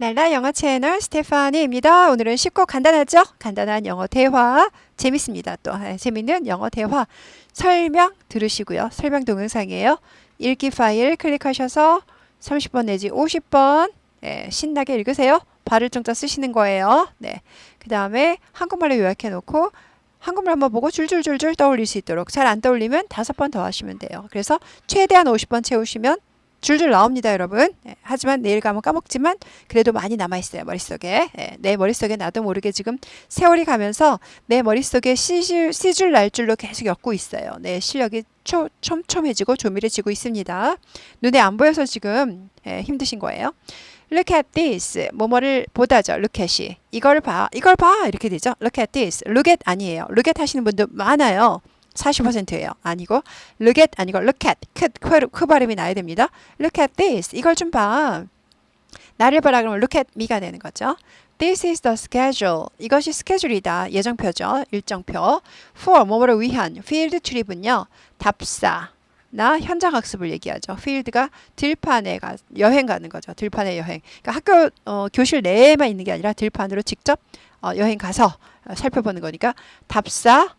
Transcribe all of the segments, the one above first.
날라 영어 채널 스테파니입니다. 오늘은 쉽고 간단하죠? 간단한 영어 대화 재밌습니다. 또 네, 재밌는 영어 대화 설명 들으시고요. 설명 동영상이에요. 읽기 파일 클릭하셔서 30번 내지 50번 네, 신나게 읽으세요. 발을 정자 쓰시는 거예요. 네. 그 다음에 한국말로 요약해 놓고 한국말 한번 보고 줄줄줄줄 떠올릴 수 있도록 잘 안 떠올리면 다섯 번 더 하시면 돼요. 그래서 최대한 50번 채우시면 줄줄 나옵니다, 여러분. 네, 하지만 내일 가면 까먹지만 그래도 많이 남아 있어요, 머릿속에. 네, 내 머릿속에 나도 모르게 지금 세월이 가면서 내 머릿속에 시줄, 시줄 날 줄로 계속 엮고 있어요. 내 실력이 초, 촘촘해지고 조밀해지고 있습니다. 눈에 안 보여서 지금 네, 힘드신 거예요. Look at this. 뭐뭐를 보다죠. Look at이. 이걸 봐. 이걸 봐. 이렇게 되죠. Look at this. Look at 아니에요. Look at 하시는 분들 많아요. 40%예요. 아니고 look at 아니고 look at 크, 크, 크 발음이 나야 됩니다. look at this 이걸 좀 봐. 나를 봐라 그러면 look at me가 되는 거죠. This is the schedule. 이것이 스케줄이다. 예정표죠. 일정표. For 뭐뭐를 위한 field trip은요. 답사. 나 현장 학습을 얘기하죠. 필드가 들판에 가 여행 가는 거죠. 들판에 여행. 그러니까 학교 어, 교실 내에만 있는 게 아니라 들판으로 직접 어, 여행 가서 어, 살펴보는 거니까 답사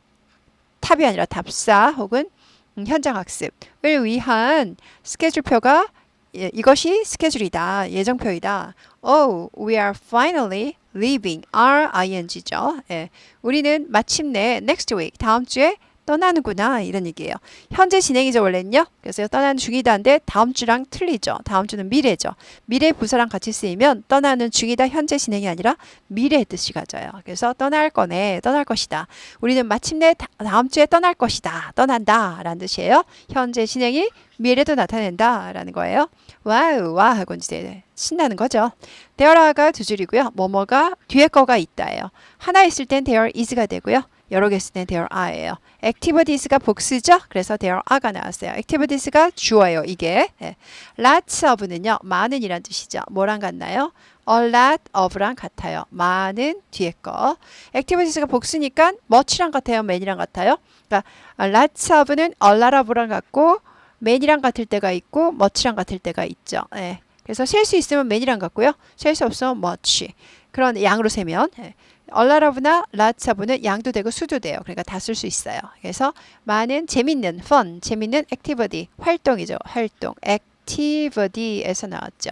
탑이 아니라 답사 혹은 음, 현장 학습을 위한 스케줄표가 예, 이것이 스케줄이다. 예정표이다. Oh, we are finally leaving. R-I-N-G죠. 예, 우리는 마침내 next week, 다음 주에 떠나는구나 이런 얘기예요. 현재 진행이죠 원래는요. 그래서 떠나는 중이다인데 다음 주랑 틀리죠. 다음 주는 미래죠. 미래 부사랑 같이 쓰이면 떠나는 중이다 현재 진행이 아니라 미래의 뜻이 가져요. 그래서 떠날 거네, 떠날 것이다. 우리는 마침내 다, 다음 주에 떠날 것이다, 떠난다 라는 뜻이에요. 현재 진행이 미래도 나타낸다라는 거예요. 와우, 와 하고 이제 신나는 거죠. there가 두 줄이고요. 뭐뭐가 뒤에 거가 있다예요. 하나 있을 땐 there is가 되고요. 여러 개쓸땐 there are예요. activities가 복수죠. 그래서 there are가 나왔어요. activities가 주어예요. 이게 예. lots of는요. 많은이란 뜻이죠. 뭐랑 같나요? a lot of랑 같아요. 많은 뒤에 거. activities가 복수니까 much랑 같아요. many랑 같아요. 그러니까 lots of는 a lot of랑 같고 many랑 같을 때가 있고 much랑 같을 때가 있죠. 예. 그래서 셀 수 있으면 many랑 같고요. 셀 수 없으면 much. 그런 양으로 세면 예. 얼라라브나 라츠하브는 양도 되고 수도 돼요. 그러니까 다 쓸 수 있어요. 그래서 많은 재밌는 fun, 재밌는 activity, 활동이죠. 활동. activity에서 나왔죠.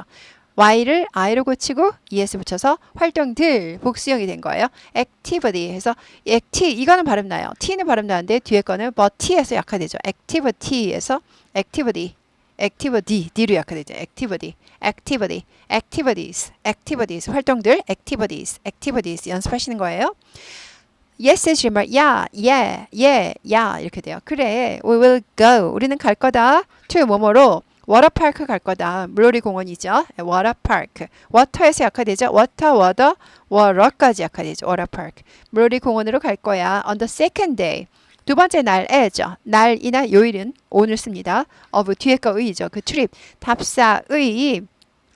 y를 i로 고치고 es 붙여서 활동들 복수형이 된 거예요. activity 해서 acti 이거는 발음 나요. t는 발음 나는데 뒤에 거는 but에서 약화되죠. activity에서 activity activity, D로 약화되죠. activity, activity, activities, activities, 활동들, activities, activities 연습하시는 거예요. yes 해주면 야, 예, 예, 야 이렇게 돼요. 그래, we will go. 우리는 갈 거다. to 뭐뭐로 워터파크 갈 거다. 물놀이 공원이죠. 워터파크. 워터에서 약화되죠. 워터, 워더, 워러까지 약화되죠. 워터파크. 물놀이 공원으로 갈 거야. on the second day. 두 번째 날 에죠. 날이나 요일은 오늘 씁니다. of 뒤에 거 의죠. 그 트립 답사의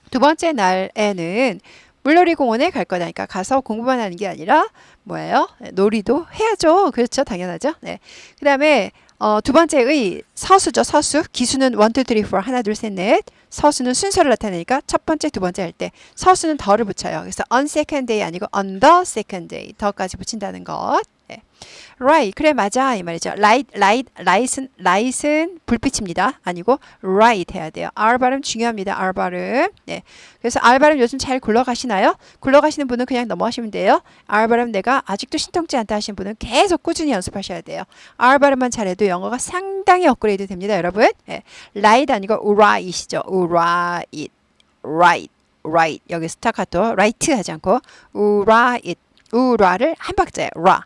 두 번째 날에는 물놀이 공원에 갈 거다. 그러니까 가서 공부만 하는 게 아니라 뭐예요? 놀이도 해야죠. 그렇죠. 당연하죠. 네. 그 다음에 어, 두 번째의 서수죠. 서수. 기수는 1, 2, 3, 4 하나 둘 셋 넷. 서수는 순서를 나타내니까 첫 번째 두 번째 할 때 서수는 더를 붙여요. 그래서 on second day 아니고 on the second day 더까지 붙인다는 것. 네. right 그래 맞아 이 말이죠. light light light은 light은 불빛입니다. 아니고 right 해야 돼요. R 발음 중요합니다. R 발음. 네. 그래서 R 발음 요즘 잘 굴러가시나요? 굴러가시는 분은 그냥 넘어가시면 돼요. R 발음 내가 아직도 신통치 않다 하시는 분은 계속 꾸준히 연습하셔야 돼요. R 발음만 잘해도 영어가 상당히 업그레이드 됩니다, 여러분. 네. right 아니고 right이죠. right, right, right. 여기 스타카토 right 하지 않고 right, 우라를 한 박자에 라.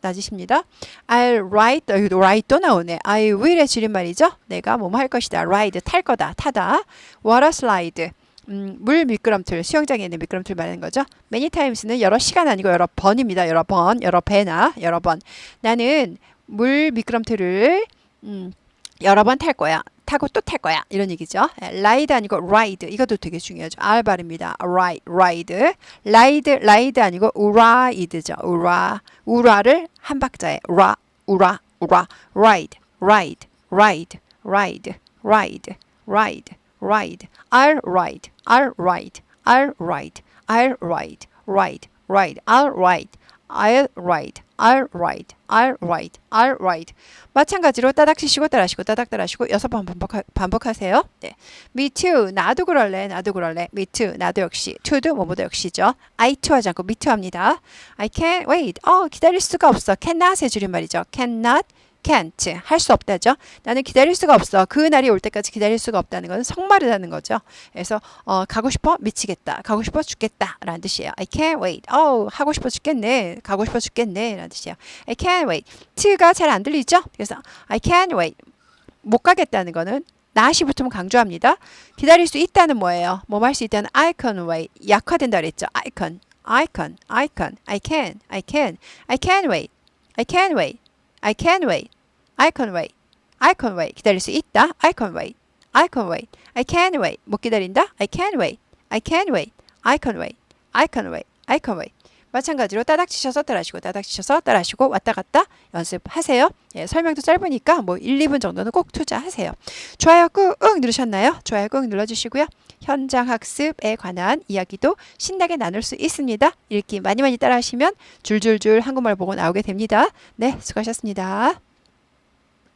낮으십니다. I'll ride, 여기도 ride 또 나오네. I will의 줄임말이죠. 내가 뭐뭐 할 것이다. ride, 탈 거다, 타다. water slide, 음, 물 미끄럼틀, 수영장에 있는 미끄럼틀 말하는 거죠. many times는 여러 시간 아니고 여러 번입니다. 여러 번, 여러 배나 여러 번. 나는 물 미끄럼틀을 음, 여러 번 탈 거야. 타고 또 탈 거야. 이런 얘기죠. ride 아니고 ride. 이것도 되게 중요하죠. R 발음입니다. ride, ride. ride, ride 아니고 ride죠. 우라. 우라를 한 박자에 라, 우라, 우라. ride, ride, ride, ride, ride, ride, ride. I'll ride, I'll ride, I'll ride, I'll ride, ride, ride, I'll ride, I'll ride, I'll ride, I'll ride, I'll ride. 마찬가지로 따닥 치시고 따라하시고 따닥 따라하시고 여섯 번 반복하, 반복하세요. 네. Me too. 나도 그럴래. 나도 그럴래. Me too. 나도 역시. to도 뭐뭐도 역시죠. I too 하지 않고 me too 합니다. I can't wait. 어, 기다릴 수가 없어. cannot의 줄임말이죠. cannot, can't. 할 수 없다죠. 나는 기다릴 수가 없어. 그 날이 올 때까지 기다릴 수가 없다는 것은 성말이라는 거죠. 그래서 어, 가고 싶어 미치겠다. 가고 싶어 죽겠다. 라는 뜻이에요. I can't wait. 어, 하고 싶어 죽겠네. 가고 싶어 죽겠네. 라는 뜻이에요. I can't wait. t가 잘 안 들리죠? 그래서 I can't wait. 못 가겠다는 거는 not이 붙으면 강조합니다. 기다릴 수 있다는 뭐예요? 뭐 할 수 있다는 I can wait. 약화된다 그랬죠. I can. I can. I can. I can. I can. I can wait. I can wait. I can wait. I can wait. I can wait. 기다릴 수 있다. I can wait. I can wait. I can wait. 못 기다린다. I can wait. I can wait. I can wait. I can wait. I can wait. 마찬가지로 따닥 치셔서 따라하시고 따닥 치셔서 따라하시고 왔다 갔다 연습하세요. 예, 설명도 짧으니까 뭐 1, 2분 정도는 꼭 투자하세요. 좋아요 꾹 누르셨나요? 좋아요 꾹 눌러주시고요. 현장 학습에 관한 이야기도 신나게 나눌 수 있습니다. 읽기 많이 많이 따라하시면 줄줄줄 한국말 보고 나오게 됩니다. 네, 수고하셨습니다.